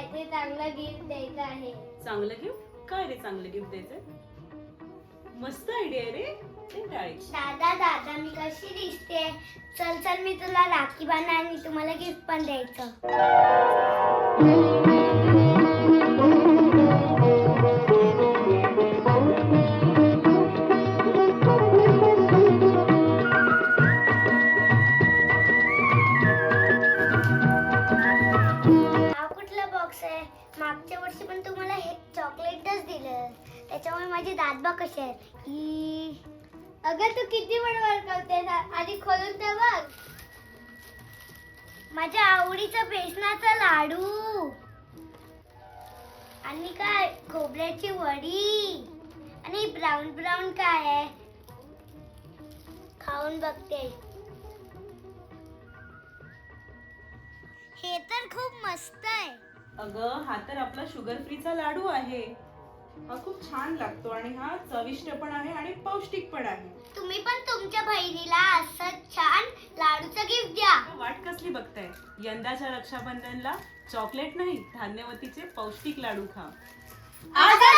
काहीतरी चांगलं गिफ्ट द्यायचं आहे. चांगलं गिफ्ट काय रे चांगलं गिफ्ट द्यायचं? मस्त आयडिया रे. दादा दादा मी कशी दिसते? चल चल मी तुला राखी बांधणार आणि तुम्हाला गिफ्ट पण द्यायचं. बॉक्स आहे. मागच्या वर्षी पण तुम्हाला हे चॉकलेटच दिलं. त्याच्यामुळे माझे दादबा कशी कसे आहेत ई. अगं तू किती बडबड करते आधी खोलून तर बघ. माझ्या आवडीचा बेसनाचा लाडू. आणि काय? खोबऱ्याची वडी. आणि ब्राऊन ब्राऊन काय आहे? खाऊन बघते. हे तर खूप मस्त आहे. अगं हा तर आपला शुगर फ्रीचा लाडू आहे. हा खूप छान लागतो आणि हा चविष्ट पण आहे आणि पौष्टिक पण आहे. तुम्ही पण तुमच्या बहिणीला असं छान लाडूचं गिफ्ट द्या. वाट कसली बघताय? यंदाच्या रक्षाबंधनला चॉकलेट नाही धान्यवतीचे पौष्टिक लाडू खा. आजाद